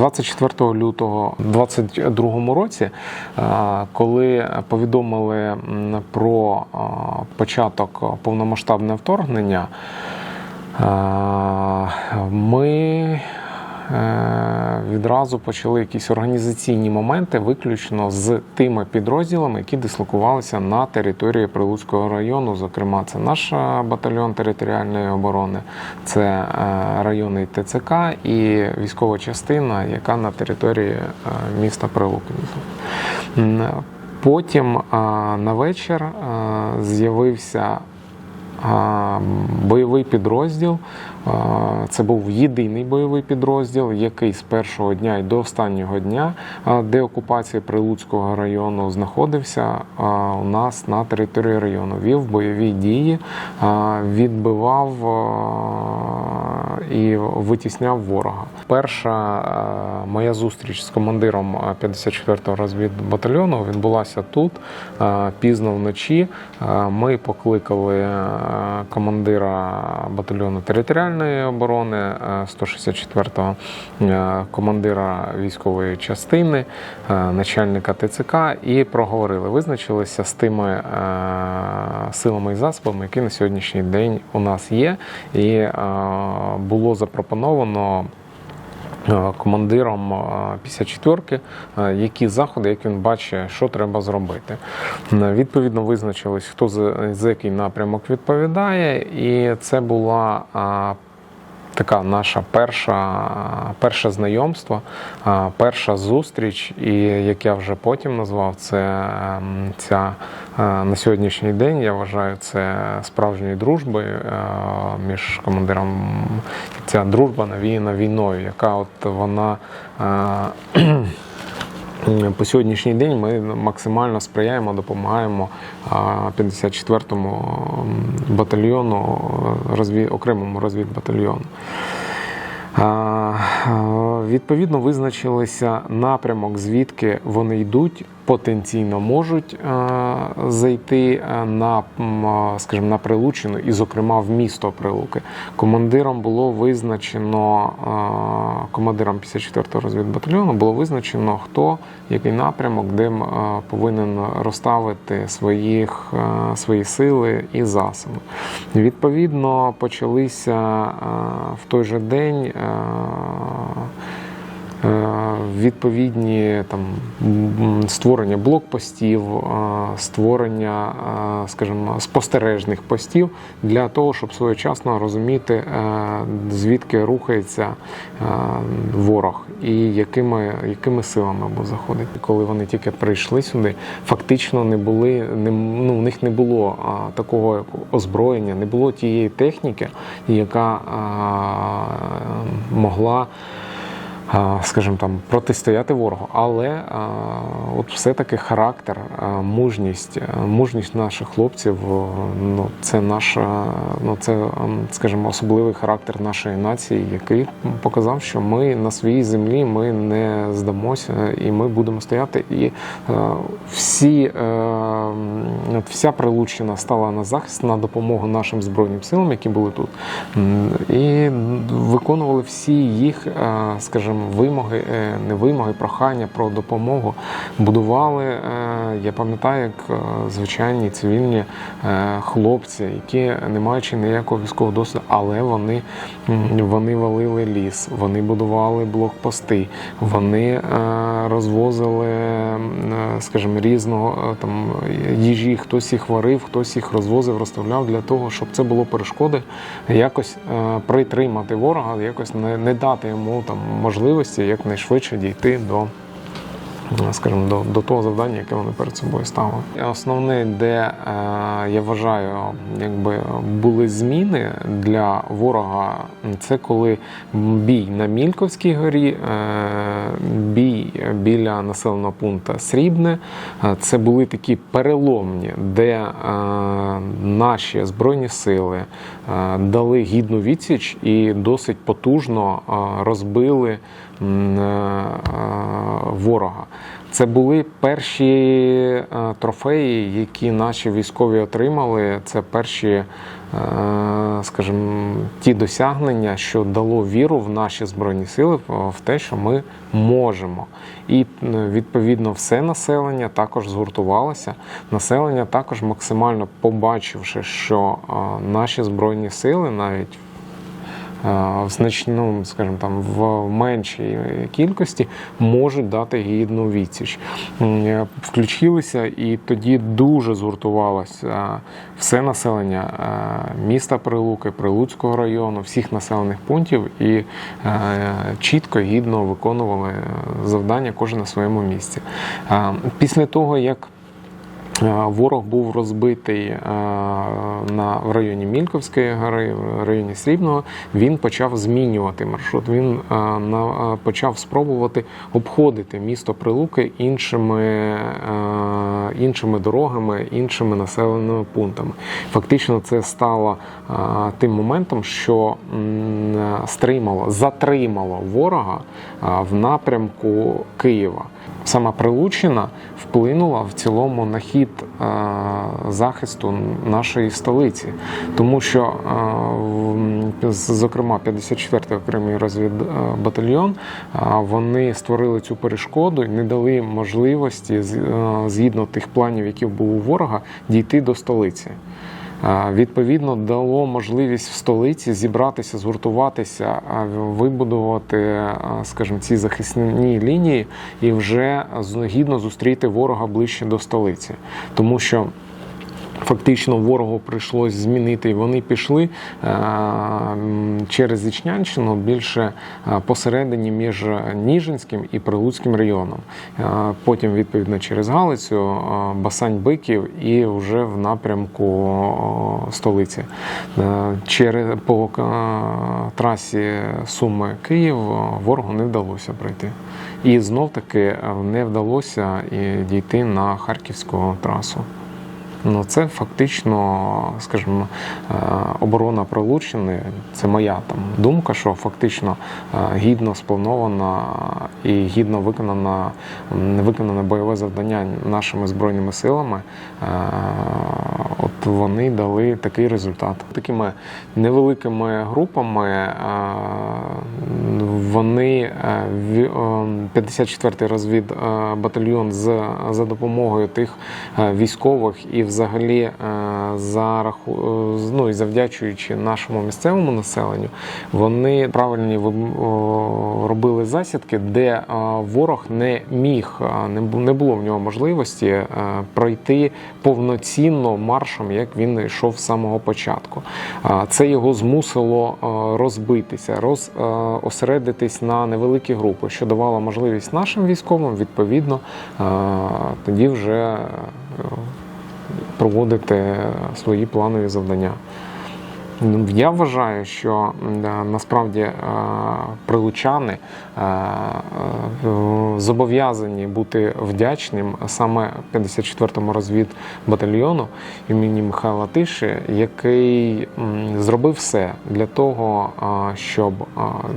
24 лютого 2022 році, е, коли повідомили про е, початок повномасштабного вторгнення, е, ми відразу почали якісь організаційні моменти виключно з тими підрозділами, які дислокувалися на території Прилуцького району. Зокрема, це наш е, батальйон територіальної оборони, це е, районний ТЦК і військова частина, яка на території е, міста Прилуки. Потім е, на вечір е, з'явився бойовий підрозділ. Це був єдиний бойовий підрозділ, який з першого дня і до останнього дня деокупації Прилуцького району знаходився у нас на території району. Вів бойові дії, відбивав і витісняв ворога. Перша моя зустріч з командиром а, 54-го розвідбатальйону відбулася тут пізно вночі. Ми покликали командира батальйону територіальної оборони е, 164-го е, командира військової частини, е, начальника ТЦК і проговорили, визначилися з тими е, силами і засобами, які на сьогоднішній день у нас є, і е, було запропоновано. Е, Командиром після 54-ки, е, які заходи, як він бачить, що треба зробити. Е, Відповідно, визначились, хто за, який напрямок відповідає, і це була така наша перша, перше знайомство, перша зустріч, і як я вже потім назвав, це ця е, на сьогоднішній день, я вважаю, це справжньою дружби е, між командиром. Ця дружба навіяна війною, яка от вона. Е, по сьогоднішній день ми максимально сприяємо, допомагаємо а, 54-му батальйону, розві... окремому розвідбатальйону. Е, Відповідно, визначилися напрямок, звідки вони йдуть, потенційно можуть е, зайти е, на, е, скажімо, на Прилучину і, зокрема, в місто Прилуки. Командиром було визначено, командиром 54-го розвідбатальйону було визначено, хто який напрямок, де повинен розставити своїх, свої сили і засоби. Відповідно, почалися в той же день. Відповідні там створення блокпостів, е, створення, е, скажімо, спостережних постів для того, щоб своєчасно розуміти, е, звідки рухається ворог і якими, якими силами буде заходити. Коли вони тільки прийшли сюди, фактично не були, не, ну, у них не було такого озброєння, не було тієї техніки, яка могла скажімо там, протистояти ворогу. Але от все-таки характер, мужність, мужність наших хлопців, ну, це наша, ну, це, ем, скажімо, особливий характер нашої нації, який показав, що ми на своїй землі ми не здамося і ми будемо стояти. І е, всі, е, вся Прилуччина стала на захист на допомогу нашим збройним силам, які були тут, і виконували всі їх, е, скажімо, вимоги, е, не вимоги, прохання про допомогу. Будували, е, я пам'ятаю, як е, звичайні цивільні хлопці, які не маючи ніякого військового досвіду, але вони, вони валили ліс, вони будували блокпости, вони розвозили, скажімо, різного там їжі, хтось їх варив, хтось їх розвозив, розставляв для того, щоб це було перешкоди, якось притримати ворога, якось не, дати йому там можливості якнайшвидше дійти до. Е, Скажімо, до, до того завдання, яке вони перед собою ставили. Основне, де е, я вважаю, якби були зміни для ворога, це коли бій на Мільковській горі, е, бій біля населеного пункту Срібне. Це були такі переломні, де наші збройні сили дали гідну відсіч і досить потужно розбили ворога. Це були перші е, трофеї, які наші військові отримали. Це перші е, скажімо, ті досягнення, що дало віру в наші збройні сили, в те, що ми можемо. І е, відповідно все населення також згуртувалося. Населення також максимально побачивши, що наші збройні сили навіть в значну, скажімо там, в меншій кількості можуть дати гідну відсіч. Е, Включилися і тоді дуже згуртувалося все населення е, міста Прилуки, Прилуцького району, всіх населених пунктів і е, чітко, гідно виконували е, завдання кожен на своєму місці. Е, Після того, як Е, Ворог був розбитий е, на в районі Мільковської гори, в районі Срібного. Він почав змінювати маршрут. Він е, на- е, почав спробувати обходити місто Прилуки іншими, е, іншими дорогами, іншими населеними пунктами. Фактично, це стало е, тим моментом, що е, стримало, затримало ворога е, в напрямку Києва. Сама Прилучина вплинула в цілому на хід е, захисту нашої столиці, тому що, е, зокрема, 54-й окремий розвідбатальйон, е, вони створили цю перешкоду і не дали можливості з- згідно тих планів, які були у ворога, дійти до столиці. Відповідно, дало можливість в столиці зібратися, згуртуватися, вибудувати, скажімо, ці захисні лінії і вже згідно гідно зустріти ворога ближче до столиці, тому що. Фактично ворогу прийшлось змінити, вони пішли е, через Ічнянщину більше е, посередині між Ніжинським і Прилуцьким районом. Е, Потім, відповідно, через Галицю, Басань-Биків і вже в напрямку столиці. Через по трасі Суми Київ ворогу не вдалося пройти. І знов таки не вдалося дійти на харківську трасу. Ну, це фактично, скажімо, е, оборона Прилуччини. Це моя там думка, що фактично е, гідно спланована і гідно виконана, виконане бойове завдання нашими збройними силами. Е, От вони дали такий результат. Такими невеликими групами вони е, ві- е, 54-й розвідбатальйон з за допомогою тих військових і взагалі е, за раху, е, ну, і завдячуючи нашому місцевому населенню, вони правильні робили засідки, де е, ворог не міг, не було в нього можливості пройти повноцінно маршем, як він йшов з самого початку. Це його змусило розбитися, роз, е, осередитись на невеликі групи, що давало можливість нашим військовим відповідно тоді вже проводити свої планові завдання. Я вважаю, що насправді е, прилучани е, е, зобов'язані бути вдячним саме 54-му розвідбатальйону імені Михайла Тиші, який зробив все для того, щоб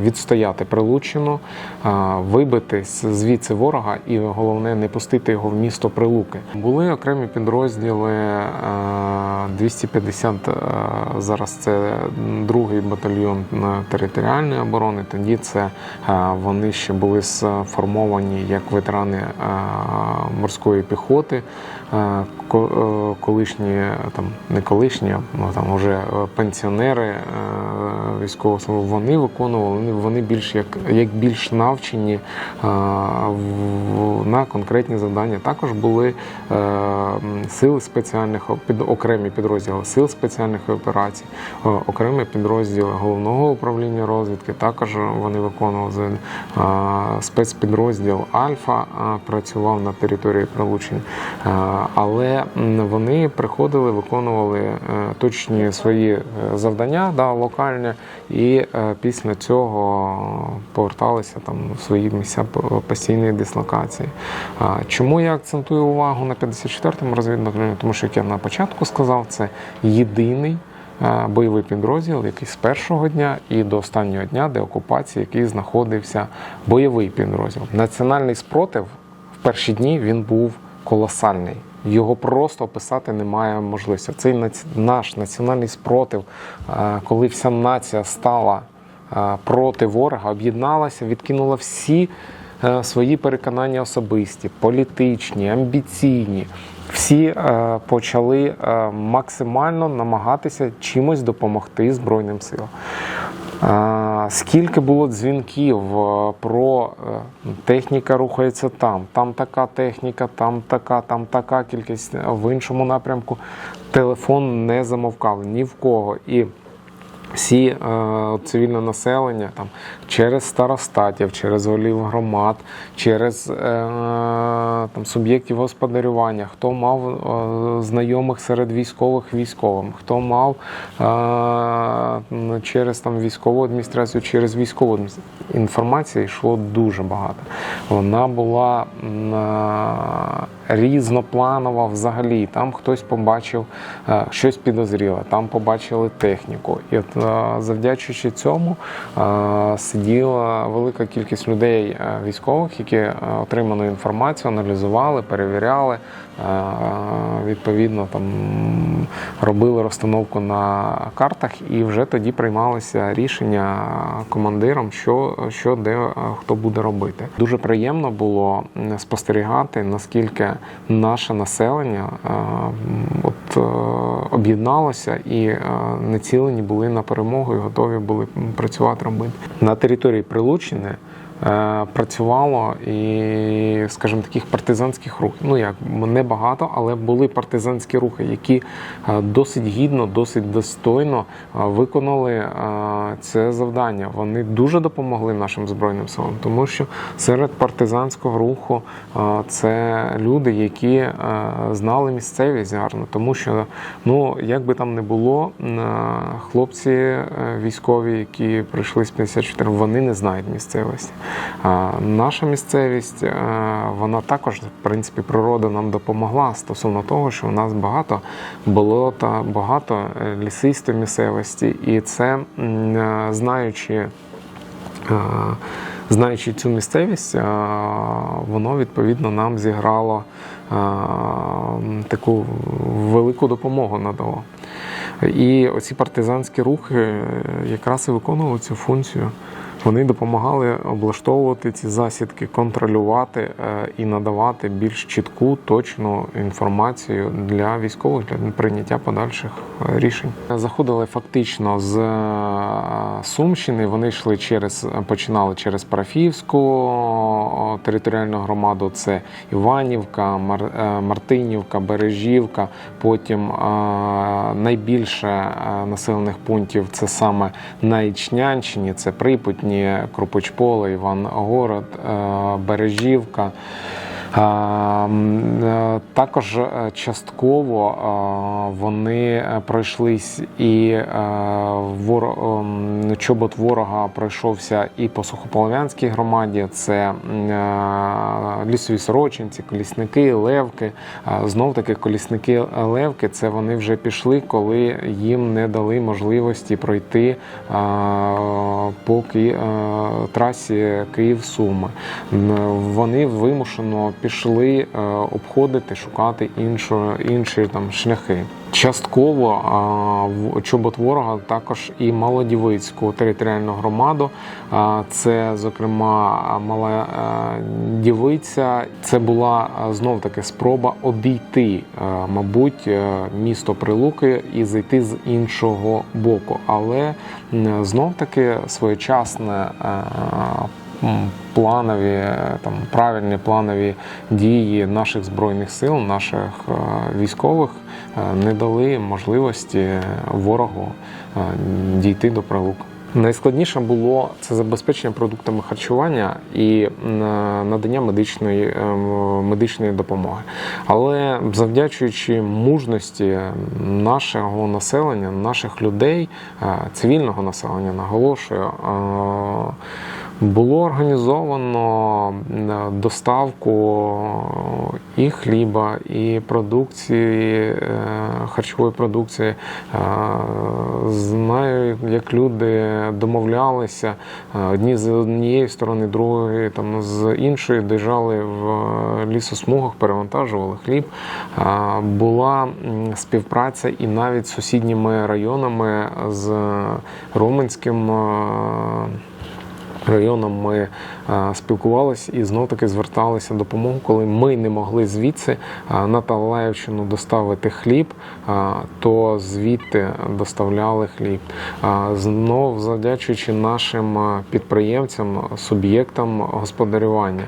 відстояти Прилуччину, е, вибити звідси ворога і головне не пустити його в місто Прилуки. Були окремі підрозділи е, 250 е, зараз це другий батальйон е, територіальної оборони. Тоді це е, вони ще були сформовані як ветерани е, морської піхоти, колишні там не колишні, а ну, там вже е, пенсіонери е, військового служби, вони виконували вони- більш як, як більш навчені е, на конкретні завдання. Також були е, сили спеціальних під окремі підрозділи сил спеціальних операцій, е, окремі підрозділи головного управління розвідки. Також вони виконували Е, спецпідрозділ Альфа е, працював на території Прилучень, Е, але вони приходили, виконували е, точні свої е, завдання да, локальні, і е, після цього поверталися там в свої місця постійної дислокації. Чому я акцентую увагу на 54-му розвідбатальйоні? Тому що, як я на початку сказав, це єдиний бойовий підрозділ, який з першого дня і до останнього дня деокупації, який знаходився бойовий підрозділ. Національний спротив в перші дні він був колосальний. Його просто описати немає можливості. Цей наш національний спротив, е, коли вся нація стала е, проти ворога, об'єдналася, відкинула всі е, свої переконання особисті, політичні, амбіційні. Всі почали максимально намагатися чимось допомогти Збройним силам. Скільки було дзвінків е, про е, техніка рухається там, там така техніка, там така, там така кількість в іншому напрямку. Телефон не замовкав ні в кого. І всі е, цивільне населення там через старостатів, через голів громад, через е, там суб'єктів господарювання, хто мав е, знайомих серед військових військовим, хто мав е, через там військову адміністрацію, через військову адміністрацію. Інформації йшло дуже багато. Вона була е, різнопланова взагалі. Там хтось побачив е, щось підозріле, там побачили техніку. І от завдячуючи цьому е, сиділа велика кількість людей е, військових, які отримали отриману інформацію аналізували, перевіряли. Відповідно, там робили розстановку на картах, і вже тоді приймалися рішення командиром, що, що де е, хто буде робити. Дуже приємно було спостерігати, наскільки наше населення е, от, е, об'єдналося і націлені були на перемогу і готові були працювати робити. На території Прилуччини е, працювало і, скажімо, таких партизанських рухів. Ну як небагато, але були партизанські рухи, які е, досить гідно, досить достойно е, виконали е, це завдання. Вони дуже допомогли нашим збройним силам, тому що серед партизанського руху е, це люди, які е, знали місцевість гарно, тому що ну як би там не було, е, хлопці е, військові, які прийшли з 54, вони не знають місцевості. Наша місцевість, е, вона також, в принципі, природа нам допомогла стосовно того, що у нас багато болота, багато е, лісистої місцевості, і це е, знаючи. Знаючи цю місцевість, воно відповідно нам зіграло таку велику допомогу надало. І оці партизанські рухи якраз і виконували цю функцію. Вони допомагали облаштовувати ці засідки, контролювати е, і надавати більш чітку, точну інформацію для військових для прийняття подальших е, рішень. Заходили фактично з е, Сумщини. Вони йшли через починали через Парафіївську територіальну громаду. Це Іванівка, Мар, Мартинівка, Бережівка. Потім найбільше населених пунктів це саме на Ічнянщині, це Припутні, Крупочполе, Івангород, е, Бережівка. Е, Також е, частково е, вони пройшлись і вор- чобот ворога пройшовся і по Сухополов'янській громаді. Це лісові сорочинці, колісники, левки. Знов таки колісники левки це вони вже пішли, коли їм не дали можливості пройти по трасі Київ-Суми. Вони вимушено пішли е, обходити, шукати іншу, інші там шляхи. Частково а, в чобот ворога також і Малодівицьку територіальну громаду. А, Це, зокрема, Мала е, Дівиця. Це була знов таки спроба обійти, е, мабуть, е, місто Прилуки і зайти з іншого боку. Але знов таки своєчасне е, планові, е, там правильні планові дії наших збройних сил, наших е, військових е, не дали можливості ворогу дійти до прилук. Найскладніше було це забезпечення продуктами харчування і надання медичної, медичної допомоги. Але завдячуючи мужності нашого населення, наших людей, цивільного населення, наголошую, Було організовано е, доставку і хліба, і продукції, е, харчової продукції. Е, Знаю, як люди домовлялися е, одні з однієї сторони, другі там з іншої, доїжджали в е, лісосмугах, перевантажували хліб. Е, Була співпраця і навіть з сусідніми районами з Роменським. Районом ми е, спілкувалися і знов таки зверталися допомогу, коли ми не могли звідси е, на Талаївщину доставити хліб, е, то звідти доставляли хліб. Знов завдячуючи нашим підприємцям, суб'єктам господарювання,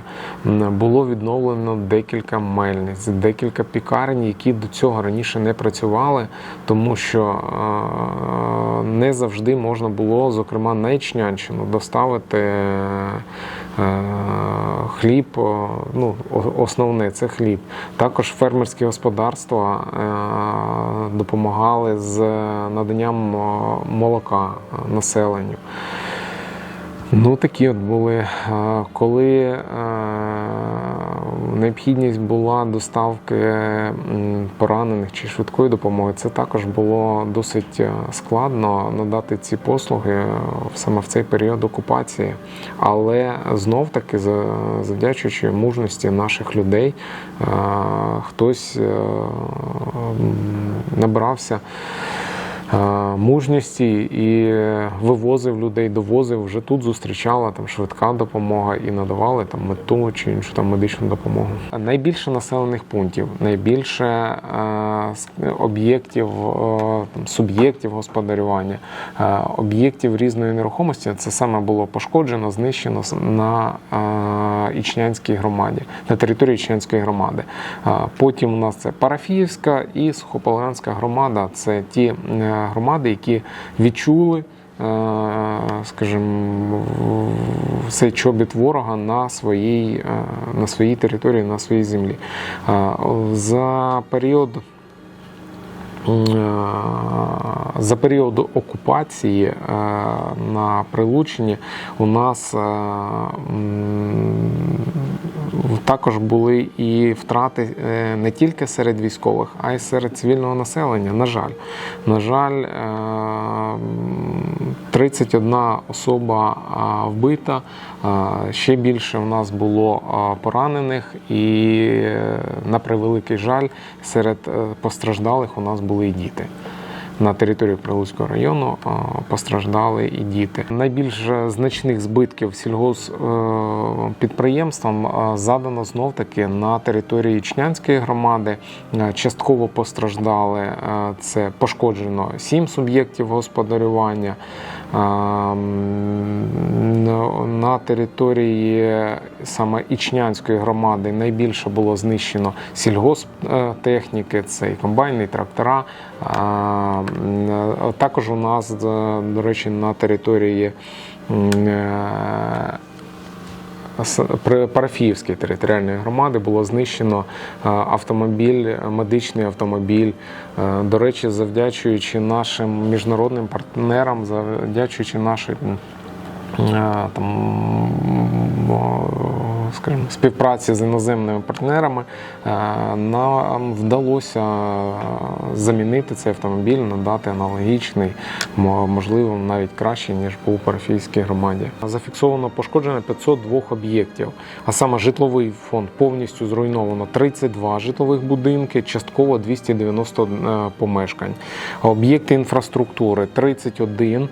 було відновлено декілька мельниць, декілька пікарень, які до цього раніше не працювали, тому що не завжди можна було, зокрема на Ічнянщину, доставити хліб. Ну, основне це хліб. Також фермерські господарства е, допомагали з наданням молока е, населенню. Ну, такі от були. Е, Коли е, необхідність була доставки поранених чи швидкої допомоги, це також було досить е, складно надати ці послуги е, саме в цей період окупації. Але знов таки, завдячуючи мужності наших людей, е, хтось набрався мужності і вивозив людей, довозив. Вже тут зустрічала там швидка допомога і надавали там мету чи іншу там медичну допомогу. Найбільше населених пунктів, найбільше е, об'єктів, е, суб'єктів господарювання, е, об'єктів різної нерухомості. Це саме було пошкоджено, знищено на е, Ічнянській громаді, на території Ічнянської громади. Е, Потім у нас це Парафіївська і Сухополянська громада. Це ті громади, які відчули. е, Скажімо, цей чобіт ворога на своїй, е, на своїй території, на своїй землі. Е, За період за період окупації на Прилучині у нас також були і втрати е, не тільки серед військових, а й серед цивільного населення. На жаль, на жаль, е, 31 особа вбита. Ще більше у нас було поранених, і е, на превеликий жаль, серед е, постраждалих у нас були і діти. На території Прилуцького району постраждали і діти. Найбільш значних збитків сільгоспідприємствам задано знов таки на території Ічнянської громади. Е, Частково постраждали е, це пошкоджено сім суб'єктів господарювання. На- території саме Ічнянської громади найбільше було знищено сільгосптехніки, це і комбайни, і трактора. Також у нас, е, до речі, на території е, Парафіївській територіальної громади було знищено е, автомобіль, медичний автомобіль. Е, До речі, завдячуючи нашим міжнародним партнерам, завдячуючи нашій м, е, там, скажімо, співпраці з іноземними партнерами, е, нам вдалося е, замінити цей автомобіль, надати аналогічний, можливо, навіть кращий, ніж був парафійській громаді. Зафіксовано пошкоджено 502 об'єктів, а саме житловий фонд повністю зруйновано 32 житлових будинки, частково 290 е, помешкань. Об'єкти інфраструктури 31.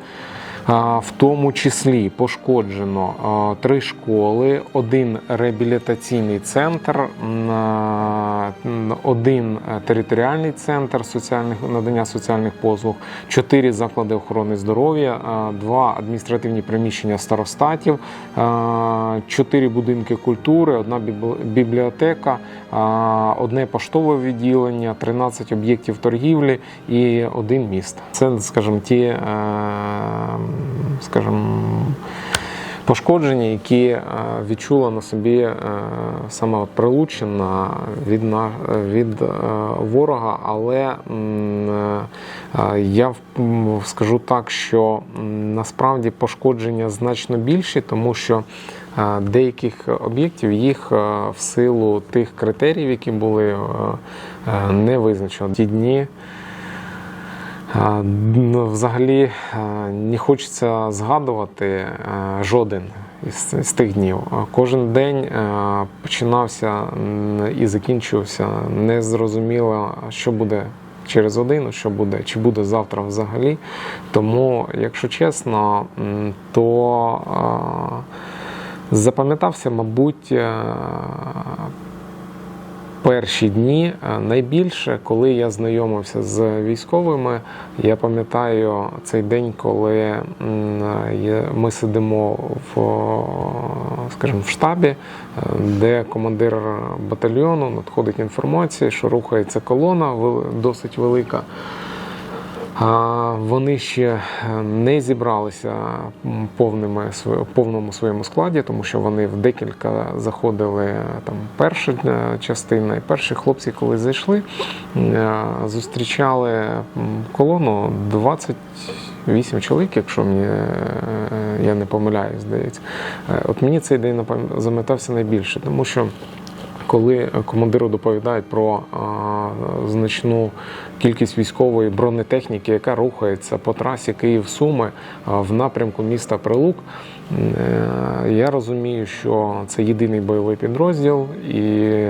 В тому числі пошкоджено три школи, один реабілітаційний центр, один територіальний центр соціальних надання соціальних послуг, чотири заклади охорони здоров'я, два адміністративні приміщення старостатів, чотири будинки культури, одна бібл- бібліотека, одне поштове відділення, 13 об'єктів торгівлі і один міст. Це, скажімо, ті, е, скажімо, пошкодження, які е, відчула на собі е, саме Прилуччина від, від е, ворога. Але я скажу так, що насправді пошкодження значно більші, тому що деяких об'єктів їх в силу тих критеріїв, які були не визначено. Ті дні. Ну, Взагалі не хочеться згадувати жоден із, тих днів. Кожен день починався м, і закінчувався незрозуміло, що буде через годину, що буде, чи буде завтра взагалі. Тому, якщо чесно, то запам'ятався, мабуть, перші дні найбільше, коли я знайомився з військовими, я пам'ятаю цей день, коли ми сидимо в, скажімо, в штабі, е, де командир батальйону надходить інформація, що рухається колона досить велика. Вони ще е, не зібралися повними повному своєму складі, тому що вони в декілька заходили е, там перша е, частина, і перші хлопці, коли зайшли, зустрічали колону 28 чоловік, якщо мені я не помиляюсь, здається. От мені цей день запам'ятався найбільше, тому що коли командиру доповідають про значну кількість військової бронетехніки, яка рухається по трасі Київ-Суми в напрямку міста Прилук, е, я розумію, що це єдиний бойовий підрозділ, і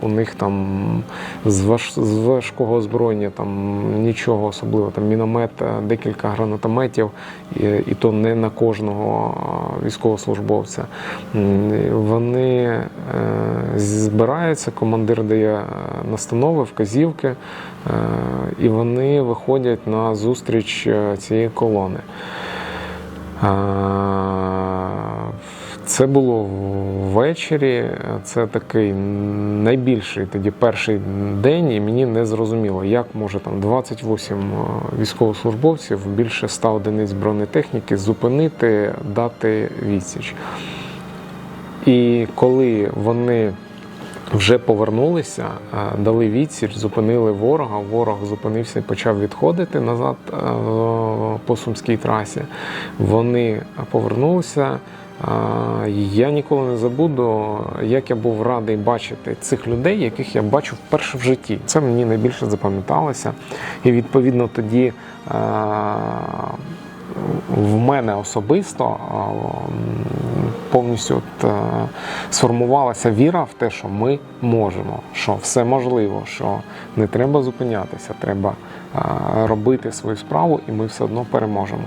у них там з, важ, з важкого озброєння там нічого особливого, там міномет, е, декілька гранатометів, і, і то не на кожного військовослужбовця. Вони збираються, командир дає е, настанови, вказівки, е, і вони виходять на зустріч е, цієї колони. Це було ввечері. Це такий найбільший тоді перший день, і мені не зрозуміло, як може там 28 військовослужбовців, більше 100 одиниць бронетехніки зупинити, дати відсіч. І коли вони вже повернулися, дали відсіч, зупинили ворога. Ворог зупинився і почав відходити назад по сумській трасі. Вони повернулися. Я ніколи не забуду, як я був радий бачити цих людей, яких я бачу вперше в житті. Це мені найбільше запам'яталося. І відповідно тоді в мене особисто повністю от, е, сформувалася віра в те, що ми можемо, що все можливо, що не треба зупинятися, треба робити свою справу, і ми все одно переможемо.